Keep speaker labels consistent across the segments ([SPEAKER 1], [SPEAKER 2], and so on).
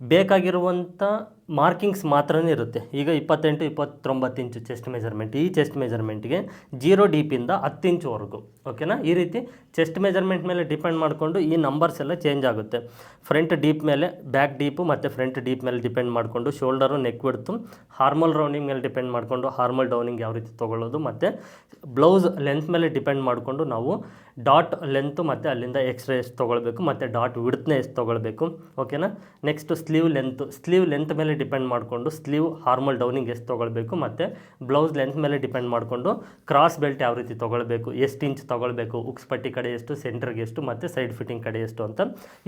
[SPEAKER 1] ಬೇಕಾಗಿರುವಂಥ ಮಾರ್ಕಿಂಗ್ಸ್ ಮಾತ್ರನೇ ಇರುತ್ತೆ. ಈಗ ಇಪ್ಪತ್ತೆಂಟು, ಇಪ್ಪತ್ತೊಂಬತ್ತು ಇಂಚು ಚೆಸ್ಟ್ ಮೆಜರ್ಮೆಂಟ್ ಈ ಚೆಸ್ಟ್ ಮೆಜರ್ಮೆಂಟ್ಗೆ ಜೀರೋ ಡೀಪಿಂದ ಹತ್ತು ಇಂಚುವರೆಗೂ ಓಕೆನಾ ಈ ರೀತಿ ಚೆಸ್ಟ್ ಮೆಜರ್ಮೆಂಟ್ ಮೇಲೆ ಡಿಪೆಂಡ್ ಮಾಡಿಕೊಂಡು ಈ ನಂಬರ್ಸ್ ಎಲ್ಲ ಚೇಂಜ್ ಆಗುತ್ತೆ. ಫ್ರಂಟ್ ಡೀಪ್ ಮೇಲೆ ಬ್ಯಾಕ್ ಡೀಪು ಮತ್ತು ಫ್ರಂಟ್ ಡೀಪ್ ಮೇಲೆ ಡಿಪೆಂಡ್ ಮಾಡಿಕೊಂಡು shoulder neck width armhole rounding ಮೇಲೆ ಡಿಪೆಂಡ್ ಮಾಡಿಕೊಂಡು ಹಾರ್ಮಲ್ ಡೌನಿಂಗ್ ಯಾವ ರೀತಿ ತೊಗೊಳ್ಳೋದು ಮತ್ತು ಬ್ಲೌಸ್ ಲೆಂತ್ ಮೇಲೆ ಡಿಪೆಂಡ್ ಮಾಡಿಕೊಂಡು ನಾವು ಡಾಟ್ ಲೆಂತು ಮತ್ತು ಅಲ್ಲಿಂದ ಎಕ್ಸ್ಟ್ರಾ ಎಷ್ಟು ತೊಗೊಳ್ಬೇಕು ಮತ್ತು ಡಾಟ್ ವಿಡ್ತ್ನ ಎಷ್ಟು ತೊಗೊಳ್ಬೇಕು, ಓಕೆನಾ? Next sleeve length sleeve length ಮೇಲೆ ಡಿಪೆಂಡ್ ಮಾಡಿಕೊಂಡು ಸ್ಲೀವ್ ಹಾರ್ಮಲ್ ಡೌನಿಂಗ್ ಎಷ್ಟು ತೊಗೊಳ್ಬೇಕು ಮತ್ತು ಬ್ಲೌಸ್ ಲೆಂತ್ ಮೇಲೆ ಡಿಪೆಂಡ್ ಮಾಡಿಕೊಂಡು ಕ್ರಾಸ್ ಬೆಲ್ಟ್ ಯಾವ ರೀತಿ ತೊಗೊಳ್ಬೇಕು, ಎಷ್ಟು ಇಂಚ್ ತೊಗೊಳ್ಬೇಕು, ಉಕ್ಸ್ ಪಟ್ಟಿ ಕಡೆ ಎಷ್ಟು, ಸೆಂಟ್ರಿಗೆ ಎಷ್ಟು ಮತ್ತು ಸೈಡ್ ಫಿಟ್ಟಿಂಗ್ ಕಡೆ ಎಷ್ಟು ಅಂತ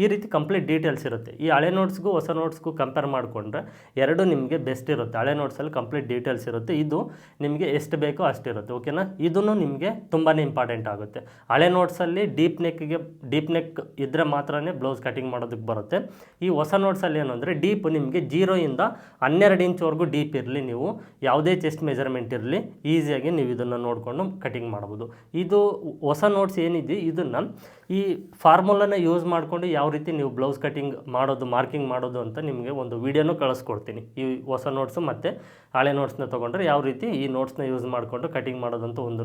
[SPEAKER 1] ಈ ರೀತಿ ಕಂಪ್ಲೀಟ್ ಡೀಟೇಲ್ಸ್ ಇರುತ್ತೆ. ಈ ಹಳೆ ನೋಟ್ಸ್ಗೂ ಹೊಸ ನೋಟ್ಸ್ಗೂ ಕಂಪೇರ್ ಮಾಡಿಕೊಂಡ್ರೆ ಎರಡು ನಿಮಗೆ ಬೆಸ್ಟ್ ಇರುತ್ತೆ. ಹಳೆ ನೋಟ್ಸಲ್ಲಿ ಕಂಪ್ಲೀಟ್ ಡೀಟೇಲ್ಸ್ ಇರುತ್ತೆ. ಇದು ನಿಮಗೆ ಎಷ್ಟು ಬೇಕೋ ಅಷ್ಟಿರುತ್ತೆ ಓಕೆನಾ? ಇದನ್ನು ನಿಮಗೆ ತುಂಬಾ ಇಂಪಾರ್ಟೆಂಟ್ ಆಗುತ್ತೆ. ಹಳೆ ನೋಟ್ಸಲ್ಲಿ ಡೀಪ್ ನೆಕ್ಗೆ ಡೀಪ್ ನೆಕ್ ಇದ್ದರೆ ಮಾತ್ರನೇ ಬ್ಲೌಸ್ ಕಟಿಂಗ್ ಮಾಡೋದಕ್ಕೆ ಬರುತ್ತೆ. ಈ ಹೊಸ ನೋಟ್ಸಲ್ಲಿ ಏನು ಅಂದರೆ ಡೀಪ್ ನಿಮಗೆ ಜೀರೋಯಿಂದ ಹನ್ನೆರಡು ಇಂಚ್ವರೆಗೂ ಡೀಪ್ ಇರಲಿ ನೀವು. ಯಾವುದೇ ಚೆಸ್ಟ್ ಮೆಜರ್ಮೆಂಟ್ ಇರಲಿ ಈಸಿಯಾಗಿ ನೀವು ಇದನ್ನು ನೋಡಿಕೊಂಡು ಕಟಿಂಗ್ ಮಾಡ್ಬೋದು. ಇದು ಹೊಸ ನೋಟ್ಸ್ ಏನಿದೆ, ಇದನ್ನು ಈ ಫಾರ್ಮುಲಾನ ಯೂಸ್ ಮಾಡಿಕೊಂಡು ಯಾವ ರೀತಿ ನೀವು ಬ್ಲೌಸ್ ಕಟಿಂಗ್ ಮಾಡೋದು ಮಾರ್ಕಿಂಗ್ ಮಾಡೋದು ಅಂತ ನಿಮಗೆ ಒಂದು ವಿಡಿಯೋನೂ ಕಳಿಸ್ಕೊಡ್ತೀನಿ. ಈ ಹೊಸ ನೋಟ್ಸು ಮತ್ತು ಹಳೆ ನೋಟ್ಸ್ನ ತೊಗೊಂಡ್ರೆ ಯಾವ ರೀತಿ ಈ ನೋಟ್ಸ್ನ ಯೂಸ್ ಮಾಡಿಕೊಂಡು ಕಟಿಂಗ್ ಮಾಡೋದಂತ ಒಂದು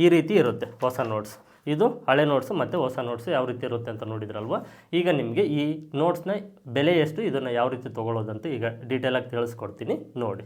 [SPEAKER 1] ಈ ರೀತಿ ಇರುತ್ತೆ ಹೊಸ ನೋಟ್ಸ್ ಇದು ಹಳೆ ನೋಟ್ಸು ಮತ್ತು ಹೊಸ ನೋಟ್ಸು ಯಾವ ರೀತಿ ಇರುತ್ತೆ ಅಂತ ನೋಡಿದ್ರಲ್ವ? ಈಗ ನಿಮಗೆ ಈ ನೋಟ್ಸ್ನ ಬೆಲೆ ಎಷ್ಟು, ಇದನ್ನು ಯಾವ ರೀತಿ ತೊಗೊಳ್ಳೋದಂತ ಈಗ ಡೀಟೇಲಾಗಿ ತಿಳಿಸ್ಕೊಡ್ತೀನಿ. ನೋಡಿ.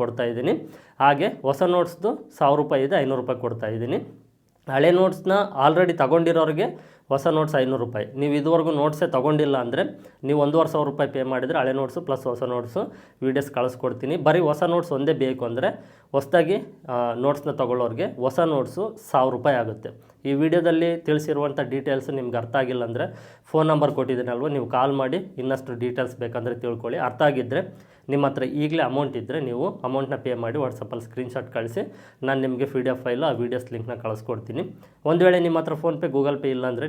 [SPEAKER 1] ಕೊಡ್ತಾ ಇದ್ದೀನಿ. ಹಾಗೆ ಹೊಸ ನೋಟ್ಸ್ದು ಸಾವಿರ ರೂಪಾಯಿ ಇದೆ, ಐನೂರು ರೂಪಾಯಿ ಕೊಡ್ತಾ ಇದ್ದೀನಿ. ಹಳೆ ನೋಟ್ಸ್ನ ಆಲ್ರೆಡಿ ತಗೊಂಡಿರೋರಿಗೆ ಹೊಸ ನೋಟ್ಸ್ ಐನೂರು ರೂಪಾಯಿ. ನೀವು ಇದುವರೆಗೂ ನೋಟ್ಸೇ ತೊಗೊಂಡಿಲ್ಲ ಅಂದರೆ ನೀವು ಒಂದೂವರೆ ಸಾವಿರ ರೂಪಾಯಿ ಪೇ ಮಾಡಿದರೆ ಹಳೆ ನೋಟ್ಸು ಪ್ಲಸ್ ಹೊಸ ನೋಟ್ಸು ವೀಡಿಯೋಸ್ ಕಳಿಸ್ಕೊಡ್ತೀನಿ. ಬರೀ ಹೊಸ ನೋಟ್ಸ್ ಒಂದೇ ಬೇಕು ಅಂದರೆ ಹೊಸದಾಗಿ ನೋಟ್ಸ್ನ ತೊಗೊಳ್ಳೋರಿಗೆ ಹೊಸ ನೋಟ್ಸು ಸಾವಿರ ರೂಪಾಯಿ ಆಗುತ್ತೆ. ಈ ವಿಡಿಯೋದಲ್ಲಿ ತಿಳಿಸಿರುವಂಥ ಡೀಟೇಲ್ಸ್ ನಿಮ್ಗೆ ಅರ್ಥ ಆಗಿಲ್ಲ ಅಂದರೆ ಫೋನ್ ನಂಬರ್ ಕೊಟ್ಟಿದ್ದೀನಲ್ವ, ನೀವು ಕಾಲ್ ಮಾಡಿ ಇನ್ನಷ್ಟು ಡೀಟೇಲ್ಸ್ ಬೇಕಂದರೆ ತಿಳ್ಕೊಳ್ಳಿ. ಅರ್ಥ ಆಗಿದ್ದರೆ ನಿಮ್ಮ ಹತ್ರ ಈಗಲೇ ಅಮೌಂಟ್ ಇದ್ದರೆ ನೀವು ಅಮೌಂಟ್ನ ಪೇ ಮಾಡಿ ವಾಟ್ಸಪ್ಪಲ್ಲಿ ಸ್ಕ್ರೀನ್ಶಾಟ್ ಕಳಿಸಿ, ನಾನು ನಿಮಗೆ ಪಿ ಡಿ ಎಫ್ ಫೈಲು ಆ ವೀಡಿಯೋಸ್ ಲಿಂಕ್ನ ಕಳಿಸ್ಕೊಡ್ತೀನಿ. ಒಂದು ವೇಳೆ ನಿಮ್ಮ ಹತ್ರ ಫೋನ್ಪೇ ಗೂಗಲ್ ಪೇ ಇಲ್ಲ ಅಂದರೆ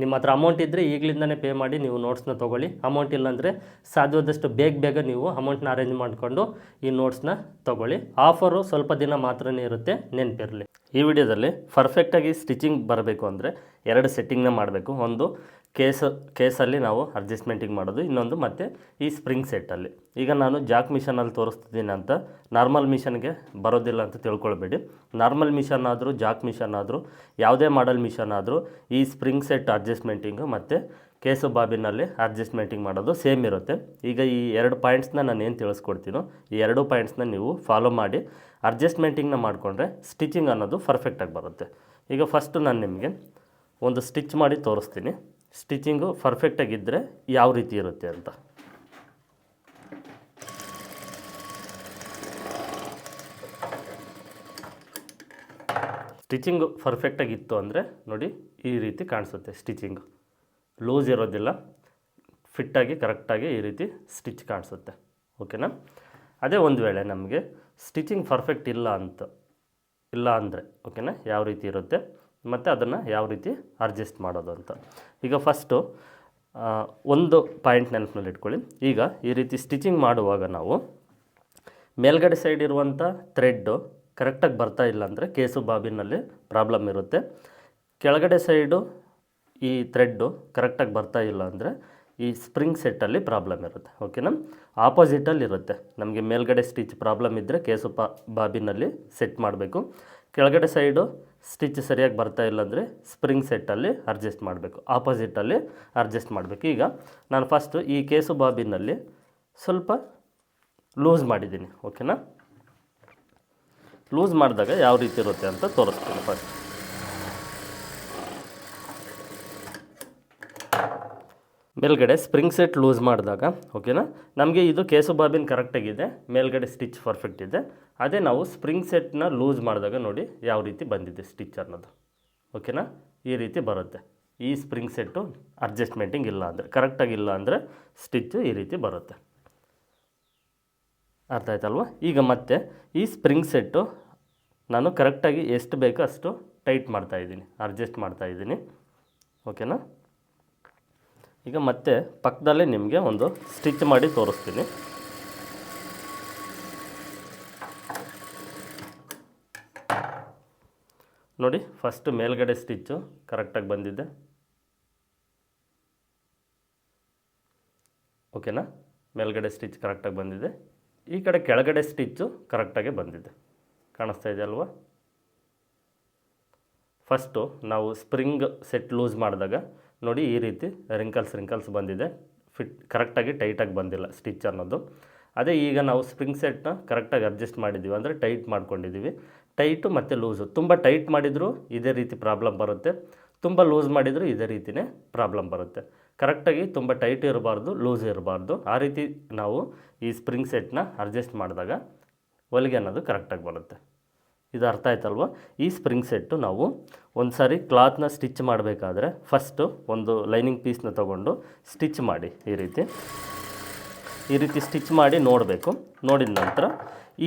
[SPEAKER 1] ನಿಮ್ಮ ಹತ್ರ ಅಮೌಂಟ್ ಇದ್ದರೆ ಈಗಲಿಂದನೇ ಪೇ ಮಾಡಿ ನೀವು ನೋಟ್ಸ್ನ ತೊಗೊಳ್ಳಿ. ಅಮೌಂಟ್ ಇಲ್ಲಾಂದರೆ ಸಾಧ್ಯವಾದಷ್ಟು ಬೇಗ ಬೇಗ ನೀವು ಅಮೌಂಟ್ನ ಅರೇಂಜ್ ಮಾಡಿಕೊಂಡು ಈ ನೋಟ್ಸ್ನ ತೊಗೊಳ್ಳಿ. ಆಫರು ಸ್ವಲ್ಪ ದಿನ ಮಾತ್ರನೇ ಇರುತ್ತೆ, ನೆನಪಿರಲಿ. ಈ ವಿಡಿಯೋದಲ್ಲಿ ಪರ್ಫೆಕ್ಟಾಗಿ ಸ್ಟಿಚಿಂಗ್ ಬರಬೇಕು ಅಂದರೆ ಎರಡು ಸೆಟ್ಟಿಂಗ್ನ ಮಾಡಬೇಕು. ಒಂದು ಕೇಸ್, ಕೇಸಲ್ಲಿ ನಾವು ಅಡ್ಜಸ್ಟ್ಮೆಂಟಿಗೆ ಮಾಡೋದು. ಇನ್ನೊಂದು ಮತ್ತು ಈ ಸ್ಪ್ರಿಂಗ್ ಸೆಟ್ಟಲ್ಲಿ ಈಗ ನಾನು ಜಾಕ್ ಮಿಷನಲ್ಲಿ ತೋರಿಸ್ತಿದ್ದೀನಿ ಅಂತ. ನಾರ್ಮಲ್ ಮಿಷನ್ಗೆ ಬರೋದಿಲ್ಲ ಅಂತ ತಿಳ್ಕೊಳ್ಬೇಡಿ. ನಾರ್ಮಲ್ ಮಿಷನ್ ಆದರೂ ಜಾಕ್ ಮಿಷನ್ ಆದರೂ, ಯಾವುದೇ ಮಾಡಲ್ ಮಿಷನ್ ಆದರೂ ಈ ಸ್ಪ್ರಿಂಗ್ ಸೆಟ್ ಅಡ್ಜಸ್ಟ್ಮೆಂಟಿಂಗು ಮತ್ತು ಕೇಸು ಬಾಬಿನಲ್ಲಿ ಅಡ್ಜಸ್ಟ್ಮೆಂಟಿಂಗ್ ಮಾಡೋದು ಸೇಮ್ ಇರುತ್ತೆ. ಈಗ ಈ ಎರಡು ಪಾಯಿಂಟ್ಸ್ನ ನಾನು ಏನು ತಿಳಿಸ್ಕೊಡ್ತೀನೋ, ಈ ಎರಡು ಪಾಯಿಂಟ್ಸ್ನ ನೀವು ಫಾಲೋ ಮಾಡಿ. ಅಡ್ಜಸ್ಟ್ಮೆಂಟಿಂಗ್ನ ಮಾಡಿಕೊಂಡ್ರೆ ಸ್ಟಿಚಿಂಗ್ ಅನ್ನೋದು ಪರ್ಫೆಕ್ಟಾಗಿ ಬರುತ್ತೆ. ಈಗ ಫಸ್ಟು ನಾನು ನಿಮಗೆ ಒಂದು ಸ್ಟಿಚ್ ಮಾಡಿ ತೋರಿಸ್ತೀನಿ. ಸ್ಟಿಚಿಂಗು ಪರ್ಫೆಕ್ಟಾಗಿದ್ದರೆ ಯಾವ ರೀತಿ ಇರುತ್ತೆ ಅಂತ. ಸ್ಟಿಚಿಂಗು ಪರ್ಫೆಕ್ಟಾಗಿತ್ತು ಅಂದರೆ ನೋಡಿ ಈ ರೀತಿ ಕಾಣಿಸುತ್ತೆ ಸ್ಟಿಚಿಂಗು. ಲೂಸ್ ಇರೋದಿಲ್ಲ ಫಿಟ್ಟಾಗಿ ಕರೆಕ್ಟಾಗಿ ಈ ರೀತಿ ಸ್ಟಿಚ್ ಕಾಣಿಸುತ್ತೆ. ಓಕೆನಾ ಅದೇ ಒಂದು ವೇಳೆ ನಮಗೆ ಸ್ಟಿಚಿಂಗ್ ಪರ್ಫೆಕ್ಟ್ ಇಲ್ಲ ಅಂತ, ಇಲ್ಲ ಅಂದರೆ ಓಕೆನಾ ಯಾವ ರೀತಿ ಇರುತ್ತೆ? ಮತ್ತು ಅದನ್ನು ಯಾವ ರೀತಿ ಅಡ್ಜಸ್ಟ್ ಮಾಡೋದು ಅಂತ. ಈಗ ಫಸ್ಟು ಒಂದು ಪಾಯಿಂಟ್ ನೆನಪಿನಲ್ಲಿ ಇಟ್ಕೊಳ್ಳಿ. ಈಗ ಈ ರೀತಿ ಸ್ಟಿಚಿಂಗ್ ಮಾಡುವಾಗ ನಾವು ಮೇಲ್ಗಡೆ ಸೈಡ್ ಇರುವಂಥ ಥ್ರೆಡ್ಡು ಕರೆಕ್ಟಾಗಿ ಬರ್ತಾ ಇಲ್ಲ ಅಂದರೆ ಕೇಸು ಬಾಬಿನಲ್ಲಿ ಪ್ರಾಬ್ಲಮ್ ಇರುತ್ತೆ. ಕೆಳಗಡೆ ಸೈಡು ಈ ಥ್ರೆಡ್ಡು ಕರೆಕ್ಟಾಗಿ ಬರ್ತಾ ಇಲ್ಲ ಅಂದರೆ ಈ ಸ್ಪ್ರಿಂಗ್ ಸೆಟ್ಟಲ್ಲಿ ಪ್ರಾಬ್ಲಮ್ ಇರುತ್ತೆ. ಓಕೆನಾ ಆಪೋಸಿಟಲ್ಲಿ ಇರುತ್ತೆ. ನಮಗೆ ಮೇಲ್ಗಡೆ ಸ್ಟಿಚ್ ಪ್ರಾಬ್ಲಮ್ ಇದ್ದರೆ ಕೇಸು ಪಾ ಬಾಬಿನಲ್ಲಿ ಸೆಟ್ ಮಾಡಬೇಕು. ಕೆಳಗಡೆ ಸೈಡು ಸ್ಟಿಚ್ ಸರಿಯಾಗಿ ಬರ್ತಾ ಇಲ್ಲ ಅಂದರೆ ಸ್ಪ್ರಿಂಗ್ ಸೆಟ್ಟಲ್ಲಿ ಅಡ್ಜಸ್ಟ್ ಮಾಡಬೇಕು. ಆಪೋಸಿಟಲ್ಲಿ ಅಡ್ಜಸ್ಟ್ ಮಾಡಬೇಕು. ಈಗ ನಾನು ಫಸ್ಟು ಈ ಕೇಸು ಬಾಬಿನಲ್ಲಿ ಸ್ವಲ್ಪ ಲೂಸ್ ಮಾಡಿದ್ದೀನಿ ಓಕೆನಾ ಲೂಸ್ ಮಾಡಿದಾಗ ಯಾವ ರೀತಿ ಇರುತ್ತೆ ಅಂತ ತೋರಿಸ್ತೀನಿ ಫಸ್ಟ್ ಮೇಲ್ಗಡೆ ಸ್ಪ್ರಿಂಗ್ ಸೆಟ್ ಲೂಸ್ ಮಾಡಿದಾಗ, ಓಕೆನಾ? ನಮಗೆ ಇದು ಕೇಸು ಬಾಬಿನ್ ಕರೆಕ್ಟಾಗಿದೆ ಮೇಲ್ಗಡೆ ಸ್ಟಿಚ್ ಪರ್ಫೆಕ್ಟ್ ಇದೆ. ಅದೇ ನಾವು ಸ್ಪ್ರಿಂಗ್ ಸೆಟ್ನ ಲೂಸ್ ಮಾಡಿದಾಗ ನೋಡಿ ಯಾವ ರೀತಿ ಬಂದಿದೆ ಸ್ಟಿಚ್ ಅನ್ನೋದು. ಓಕೆನಾ? ಈ ರೀತಿ ಬರುತ್ತೆ. ಈ ಸ್ಪ್ರಿಂಗ್ ಸೆಟ್ಟು ಅಡ್ಜಸ್ಟ್ಮೆಂಟಿಂಗ್ ಇಲ್ಲ ಅಂದರೆ ಕರೆಕ್ಟಾಗಿ ಇಲ್ಲ ಅಂದರೆ ಸ್ಟಿಚ್ಚು ಈ ರೀತಿ ಬರುತ್ತೆ. ಅರ್ಥ ಆಯ್ತಲ್ವ? ಈಗ ಮತ್ತೆ ಈ ಸ್ಪ್ರಿಂಗ್ ಸೆಟ್ಟು ನಾನು ಕರೆಕ್ಟಾಗಿ ಎಷ್ಟು ಬೇಕೋ ಅಷ್ಟು ಟೈಟ್ ಮಾಡ್ತಾಯಿದ್ದೀನಿ ಅಡ್ಜಸ್ಟ್ ಮಾಡ್ತಾಯಿದ್ದೀನಿ ಓಕೆನಾ? ಈಗ ಮತ್ತೆ ಪಕ್ಕದಲ್ಲೇ ನಿಮಗೆ ಒಂದು ಸ್ಟಿಚ್ ಮಾಡಿ ತೋರಿಸ್ತೀನಿ. ನೋಡಿ ಫಸ್ಟ್ ಮೇಲ್ಗಡೆ ಸ್ಟಿಚ್ಚು ಕರೆಕ್ಟಾಗಿ ಬಂದಿದೆ. ಓಕೆನಾ ಮೇಲ್ಗಡೆ ಸ್ಟಿಚ್ ಕರೆಕ್ಟಾಗಿ ಬಂದಿದೆ. ಈ ಕಡೆ ಕೆಳಗಡೆ ಸ್ಟಿಚ್ಚು ಕರೆಕ್ಟಾಗಿ ಬಂದಿದೆ. ಕಾಣಿಸ್ತಾ ಇದೆ ಅಲ್ವಾ? ಫಸ್ಟು ನಾವು ಸ್ಪ್ರಿಂಗ್ ಸೆಟ್ ಲೂಸ್ ಮಾಡಿದಾಗ ನೋಡಿ ಈ ರೀತಿ ರಿಂಕಲ್ಸ್ ರಿಂಕಲ್ಸ್ ಬಂದಿದೆ. ಫಿಟ್ ಕರೆಕ್ಟಾಗಿ ಟೈಟಾಗಿ ಬಂದಿಲ್ಲ ಸ್ಟಿಚ್ ಅನ್ನೋದು. ಅದೇ ಈಗ ನಾವು ಸ್ಪ್ರಿಂಗ್ ಸೆಟ್ನ ಕರೆಕ್ಟಾಗಿ ಅಡ್ಜಸ್ಟ್ ಮಾಡಿದ್ದೀವಿ ಅಂದರೆ ಟೈಟ್ ಮಾಡ್ಕೊಂಡಿದ್ದೀವಿ ಟೈಟು ಮತ್ತು ಲೂಸು ತುಂಬ ಟೈಟ್ ಮಾಡಿದರೂ ಇದೇ ರೀತಿ ಪ್ರಾಬ್ಲಮ್ ಬರುತ್ತೆ. ತುಂಬ ಲೂಸ್ ಮಾಡಿದರೂ ಇದೇ ರೀತಿಯೇ ಪ್ರಾಬ್ಲಮ್ ಬರುತ್ತೆ. ಕರೆಕ್ಟಾಗಿ ತುಂಬ ಟೈಟ್ ಇರಬಾರ್ದು ಲೂಸ್ ಇರಬಾರ್ದು. ಆ ರೀತಿ ನಾವು ಈ ಸ್ಪ್ರಿಂಗ್ ಸೆಟ್ನ ಅಡ್ಜಸ್ಟ್ ಮಾಡಿದಾಗ ಹೊಲಿಗೆ ಅನ್ನೋದು ಕರೆಕ್ಟಾಗಿ ಬರುತ್ತೆ. ಇದು ಅರ್ಥ ಆಯ್ತಲ್ವ? ಈ ಸ್ಪ್ರಿಂಗ್ ಸೆಟ್ಟು ನಾವು ಒಂದು ಸಾರಿ ಕ್ಲಾತ್ನ ಸ್ಟಿಚ್ ಮಾಡಬೇಕಾದ್ರೆ ಫಸ್ಟು ಒಂದು ಲೈನಿಂಗ್ ಪೀಸ್ನ ತೊಗೊಂಡು ಸ್ಟಿಚ್ ಮಾಡಿ ಈ ರೀತಿ. ಈ ರೀತಿ ಸ್ಟಿಚ್ ಮಾಡಿ ನೋಡಬೇಕು. ನೋಡಿದ ನಂತರ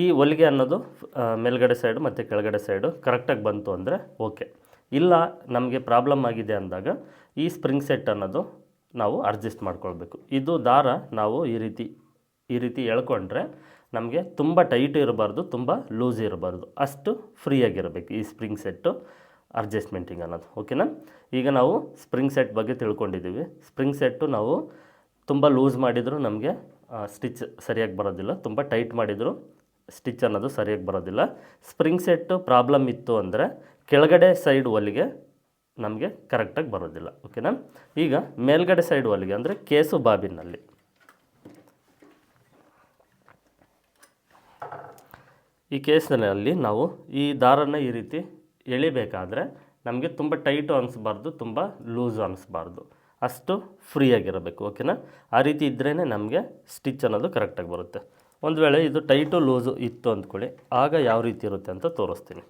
[SPEAKER 1] ಈ ಹೊಲಿಗೆ ಅನ್ನೋದು ಮೇಲ್ಗಡೆ ಸೈಡು ಮತ್ತು ಕೆಳಗಡೆ ಸೈಡು ಕರೆಕ್ಟಾಗಿ ಬಂತು ಅಂದರೆ ಓಕೆ ಇಲ್ಲ, ನಮಗೆ ಪ್ರಾಬ್ಲಮ್ ಆಗಿದೆ ಅಂದಾಗ ಈ ಸ್ಪ್ರಿಂಗ್ ಸೆಟ್ ಅನ್ನೋದು ನಾವು ಅಡ್ಜಸ್ಟ್ ಮಾಡ್ಕೊಳ್ಬೇಕು. ಇದು ದಾರ ನಾವು ಈ ರೀತಿ ಈ ರೀತಿ ಎಳ್ಕೊಂಡ್ರೆ ನಮಗೆ ತುಂಬ ಟೈಟ್ ಇರಬಾರ್ದು, ತುಂಬ ಲೂಸ್ ಇರಬಾರ್ದು. ಅಷ್ಟು ಫ್ರೀಯಾಗಿರಬೇಕು ಈ ಸ್ಪ್ರಿಂಗ್ ಸೆಟ್ಟು ಅಡ್ಜಸ್ಟ್ಮೆಂಟಿಂಗ್ ಅನ್ನೋದು. ಓಕೆನಾ ಈಗ ನಾವು ಸ್ಪ್ರಿಂಗ್ ಸೆಟ್ ಬಗ್ಗೆ ತಿಳ್ಕೊಂಡಿದ್ದೀವಿ. ಸ್ಪ್ರಿಂಗ್ ಸೆಟ್ಟು ನಾವು ತುಂಬ ಲೂಸ್ ಮಾಡಿದರೂ ನಮಗೆ ಸ್ಟಿಚ್ ಸರಿಯಾಗಿ ಬರೋದಿಲ್ಲ. ತುಂಬ ಟೈಟ್ ಮಾಡಿದರೂ ಸ್ಟಿಚ್ ಅನ್ನೋದು ಸರಿಯಾಗಿ ಬರೋದಿಲ್ಲ. ಸ್ಪ್ರಿಂಗ್ ಸೆಟ್ಟು ಪ್ರಾಬ್ಲಮ್ ಇತ್ತು ಅಂದರೆ ಕೆಳಗಡೆ ಸೈಡ್ ಒಲಿಗೆ ನಮಗೆ ಕರೆಕ್ಟಾಗಿ ಬರೋದಿಲ್ಲ. ಓಕೆನಾ ಈಗ ಮೇಲ್ಗಡೆ ಸೈಡ್ ಒಲಿಗೆ ಅಂದರೆ ಕೇಸು ಬಾಬಿನಲ್ಲಿ. ಈ ಕೇಸ್ನಲ್ಲಿ ನಾವು ಈ ದಾರನ ಈ ರೀತಿ ಎಳಿಬೇಕಾದ್ರೆ ನಮಗೆ ತುಂಬ ಟೈಟು ಅನಿಸ್ಬಾರ್ದು ತುಂಬ ಲೂಸು ಅನಿಸ್ಬಾರ್ದು ಅಷ್ಟು ಫ್ರೀಯಾಗಿರಬೇಕು ಓಕೆನಾ? ಆ ರೀತಿ ಇದ್ರೇ ನಮಗೆ ಸ್ಟಿಚ್ ಅನ್ನೋದು ಕರೆಕ್ಟಾಗಿ ಬರುತ್ತೆ. ಒಂದು ವೇಳೆ ಇದು ಟೈಟು ಲೂಸು ಇತ್ತು ಅಂದ್ಕೊಳ್ಳಿ, ಆಗ ಯಾವ ರೀತಿ ಇರುತ್ತೆ ಅಂತ ತೋರಿಸ್ತೀನಿ.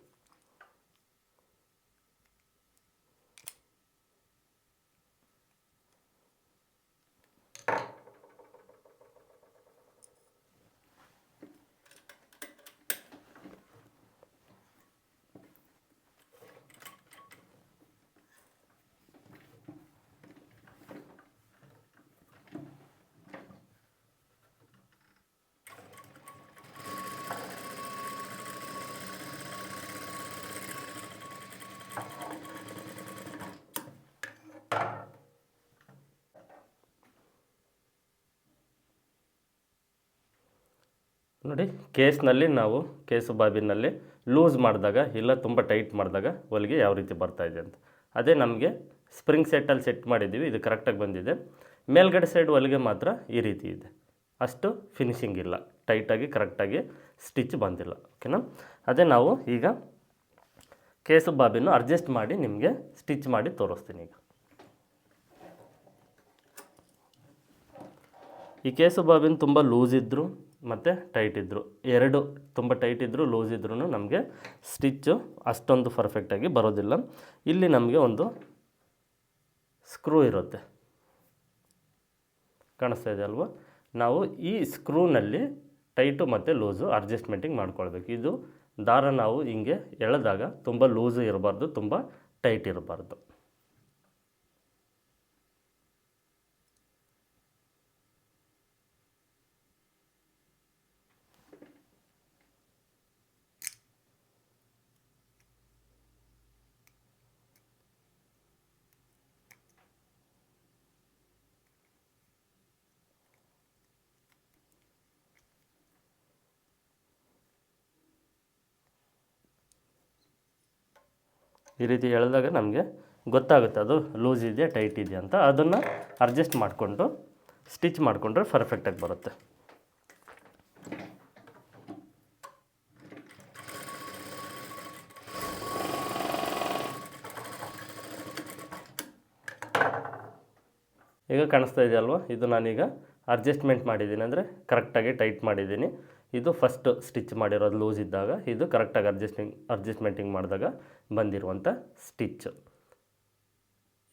[SPEAKER 1] ನೋಡಿ, ಕೇಸ್ನಲ್ಲಿ ನಾವು, ಕೇಸು ಬಾಬಿನಲ್ಲಿ ಲೂಸ್ ಮಾಡಿದಾಗ ಇಲ್ಲ, ತುಂಬ ಟೈಟ್ ಮಾಡಿದಾಗ ಹೊಲಿಗೆ ಯಾವ ರೀತಿ ಬರ್ತಾ ಇದೆ ಅಂತ. ಅದೇ ನಮಗೆ ಸ್ಪ್ರಿಂಗ್ ಸೆಟ್ಟಲ್ಲಿ ಸೆಟ್ ಮಾಡಿದ್ದೀವಿ, ಇದು ಕರೆಕ್ಟಾಗಿ ಬಂದಿದೆ. ಮೇಲ್ಗಡೆ ಸೈಡ್ ಹೊಲಿಗೆ ಮಾತ್ರ ಈ ರೀತಿ ಇದೆ. ಅಷ್ಟು ಫಿನಿಶಿಂಗ್ ಇಲ್ಲ, ಟೈಟಾಗಿ, ಕರೆಕ್ಟಾಗಿ ಸ್ಟಿಚ್ ಬಂದಿಲ್ಲ, ಓಕೆನಾ? ಅದೇ ನಾವು ಈಗ ಕೇಸು ಬಾಬಿನ ಅಡ್ಜಸ್ಟ್ ಮಾಡಿ ನಿಮಗೆ ಸ್ಟಿಚ್ ಮಾಡಿ ತೋರಿಸ್ತೀನಿ ಈಗ. ಈ ಕೇಸು ಬಾಬಿನ ತುಂಬ ಲೂಸ್ ಇದ್ದರು ಮತ್ತು ಟೈಟ್ ಇದ್ದರು ಎರಡು ತುಂಬ ಟೈಟ್ ಇದ್ದರೂ ಲೂಸ್ ಇದ್ರೂ ನಮಗೆ ಸ್ಟಿಚ್ಚು ಅಷ್ಟೊಂದು ಪರ್ಫೆಕ್ಟಾಗಿ ಬರೋದಿಲ್ಲ. ಇಲ್ಲಿ ನಮಗೆ ಒಂದು ಸ್ಕ್ರೂ ಇರುತ್ತೆ. ಕಾಣಿಸ್ತಾ ಇದೆ ಅಲ್ವಾ? ನಾವು ಈ ಸ್ಕ್ರೂನಲ್ಲಿ ಟೈಟು ಮತ್ತು ಲೂಸು ಅಡ್ಜಸ್ಟ್ಮೆಂಟಿಂಗ್ ಮಾಡ್ಕೊಳ್ಬೇಕು. ಇದು ದಾರ ನಾವು ಹಿಂಗೆ ಎಳೆದಾಗ ತುಂಬ ಲೂಸು ಇರಬಾರ್ದು, ತುಂಬ ಟೈಟ್ ಇರಬಾರ್ದು. ಈ ರೀತಿ ಎಳೆದಾಗ ನಮಗೆ ಗೊತ್ತಾಗುತ್ತೆ ಅದು ಲೂಸ್ ಇದೆಯಾ, ಟೈಟ್ ಇದೆಯಾ ಅಂತ. ಅದನ್ನು ಅಡ್ಜಸ್ಟ್ ಮಾಡಿಕೊಂಡು, ಸ್ಟಿಚ್ ಮಾಡಿಕೊಂಡ್ರೆ ಪರ್ಫೆಕ್ಟಾಗಿ ಬರುತ್ತೆ. ಈಗ ಕಾಣಿಸ್ತಾ ಇದೆ ಇದೆಯಲ್ವ ಇದು ನಾನೀಗ ಅಡ್ಜಸ್ಟ್ಮೆಂಟ್ ಮಾಡಿದ್ದೀನಿ. ಅಂದರೆ ಕರೆಕ್ಟಾಗಿ ಟೈಟ್ ಮಾಡಿದ್ದೀನಿ. ಇದು ಫಸ್ಟ್ ಸ್ಟಿಚ್ ಮಾಡಿರೋದು ಲೂಸ್ ಇದ್ದಾಗ, ಇದು ಕರೆಕ್ಟಾಗಿ ಅಡ್ಜಸ್ಟಿಂಗ್ ಅಡ್ಜಸ್ಟ್ಮೆಂಟಿಂಗ್ ಮಾಡಿದಾಗ ಬಂದಿರುವಂಥ ಸ್ಟಿಚ್ಚು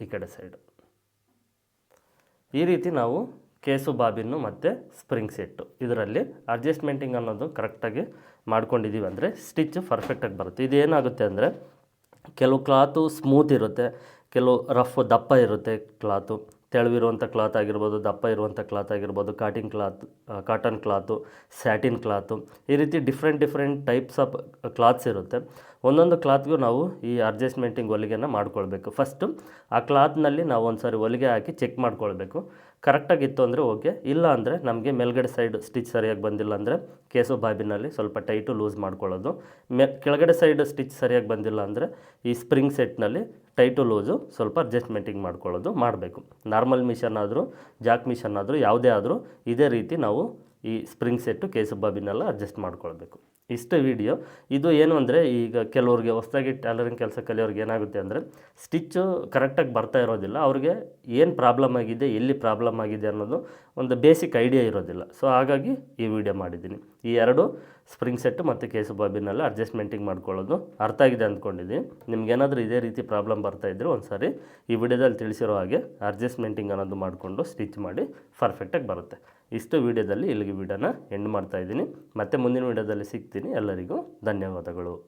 [SPEAKER 1] ಈ ಕಡೆ ಸೈಡು. ಈ ರೀತಿ ನಾವು ಕೇಸು ಬಾಬಿನ್ನು ಮತ್ತು ಸ್ಪ್ರಿಂಗ್ ಸೆಟ್ಟು. ಇದರಲ್ಲಿ ಅಡ್ಜಸ್ಟ್ಮೆಂಟಿಂಗ್ ಅನ್ನೋದು ಕರೆಕ್ಟಾಗಿ ಮಾಡ್ಕೊಂಡಿದ್ದೀವಿ ಅಂದರೆ ಸ್ಟಿಚ್ ಪರ್ಫೆಕ್ಟಾಗಿ ಬರುತ್ತೆ. ಇದೇನಾಗುತ್ತೆ ಅಂದರೆ ಕೆಲವು ಕ್ಲಾತು ಸ್ಮೂತ್ ಇರುತ್ತೆ, ಕೆಲವು ರಫ್ ದಪ್ಪ ಇರುತ್ತೆ ಕ್ಲಾತು. ತೆಳುವಿರುವಂಥ ಕ್ಲಾತ್ ಆಗಿರ್ಬೋದು, ದಪ್ಪ ಇರುವಂಥ ಕ್ಲಾತ್ ಆಗಿರ್ಬೋದು cotton cloth cotton cloth satin cloth ಈ ರೀತಿ different different types of cloths ಇರುತ್ತೆ. ಒಂದೊಂದು ಕ್ಲಾತ್ಗೂ ನಾವು ಈ ಅಡ್ಜಸ್ಟ್ಮೆಂಟಿಂಗ್ ಹೊಲಿಗೆನ ಮಾಡ್ಕೊಳ್ಬೇಕು. ಫಸ್ಟು ಆ ಕ್ಲಾತ್ನಲ್ಲಿ ನಾವು ಒಂದು ಸಾರಿ ಹೊಲಿಗೆ ಹಾಕಿ ಚೆಕ್ ಮಾಡ್ಕೊಳ್ಬೇಕು. ಕರೆಕ್ಟಾಗಿತ್ತು ಅಂದರೆ ಓಕೆ. ಇಲ್ಲ ಅಂದರೆ ನಮಗೆ ಮೇಲ್ಗಡೆ ಸೈಡ್ ಸ್ಟಿಚ್ ಸರಿಯಾಗಿ ಬಂದಿಲ್ಲ ಅಂದರೆ ಕೇಸು ಬಾಬಿನಲ್ಲಿ ಸ್ವಲ್ಪ ಟೈಟು ಲೂಸ್ ಮಾಡ್ಕೊಳ್ಳೋದು. ಮೆ, ಕೆಳಗಡೆ ಸೈಡ್ ಸ್ಟಿಚ್ ಸರಿಯಾಗಿ ಬಂದಿಲ್ಲ ಅಂದರೆ ಈ ಸ್ಪ್ರಿಂಗ್ ಸೆಟ್ನಲ್ಲಿ ಟೈಟು ಲೂಸು ಸ್ವಲ್ಪ ಅಡ್ಜಸ್ಟ್ಮೆಂಟಿಂಗ್ ಮಾಡ್ಕೊಳ್ಳೋದು ಮಾಡಬೇಕು. ನಾರ್ಮಲ್ ಮಿಷನ್ ಆದರೂ, ಜಾಕ್ ಮಿಷನ್ ಆದರೂ, ಯಾವುದೇ ಆದರೂ ಇದೇ ರೀತಿ ನಾವು ಈ ಸ್ಪ್ರಿಂಗ್ ಸೆಟ್ಟು ಕೇಸು ಬಾಬಿನೆಲ್ಲ ಅಡ್ಜಸ್ಟ್ ಮಾಡ್ಕೊಳ್ಬೇಕು. ಇಷ್ಟು ವಿಡಿಯೋ. ಇದು ಏನು ಅಂದರೆ ಈಗ ಕೆಲವ್ರಿಗೆ ಹೊಸದಾಗಿ ಟೈಲರಿಂಗ್ ಕೆಲಸ ಕಲಿಯೋರಿಗೆ ಏನಾಗುತ್ತೆ ಅಂದರೆ ಸ್ಟಿಚ್ಚು ಕರೆಕ್ಟಾಗಿ ಬರ್ತಾ ಇರೋದಿಲ್ಲ. ಅವ್ರಿಗೆ ಏನು ಪ್ರಾಬ್ಲಮ್ ಆಗಿದೆ, ಎಲ್ಲಿ ಪ್ರಾಬ್ಲಮ್ ಆಗಿದೆ ಅನ್ನೋದು ಒಂದು ಬೇಸಿಕ್ ಐಡಿಯಾ ಇರೋದಿಲ್ಲ. ಸೊ ಹಾಗಾಗಿ ಈ ವಿಡಿಯೋ ಮಾಡಿದ್ದೀನಿ. ಈ ಎರಡು ಸ್ಪ್ರಿಂಗ್ ಸೆಟ್ಟು ಮತ್ತು ಕೇಸು ಬಾಬಿನೆಲ್ಲ ಅಡ್ಜಸ್ಟ್ಮೆಂಟಿಂಗ್ ಮಾಡ್ಕೊಳ್ಳೋದು ಅರ್ಥ ಆಗಿದೆ ಅಂದ್ಕೊಂಡಿದ್ದೀನಿ. ನಿಮ್ಗೇನಾದರೂ ಇದೇ ರೀತಿ ಪ್ರಾಬ್ಲಮ್ ಬರ್ತಾ ಇದ್ದರೆ ಒಂದು ಸಾರಿ ಈ ವಿಡಿಯೋದಲ್ಲಿ ತಿಳಿಸಿರೋ ಹಾಗೆ ಅಡ್ಜಸ್ಟ್ಮೆಂಟಿಂಗ್ ಅನ್ನೋದು ಮಾಡಿಕೊಂಡು ಸ್ಟಿಚ್ ಮಾಡಿ ಪರ್ಫೆಕ್ಟಾಗಿ ಬರುತ್ತೆ. ಇಷ್ಟು ವಿಡಿಯೋದಲ್ಲಿ ಇಲ್ಲಿಗೆ ವಿಡಿಯೋನ ಎಂಡ್ ಮಾಡ್ತಾ ಇದ್ದೀನಿ. ಮತ್ತೆ ಮುಂದಿನ ವಿಡಿಯೋದಲ್ಲಿ ಸಿಗ್ತೀನಿ. ಎಲ್ಲರಿಗೂ ಧನ್ಯವಾದಗಳು.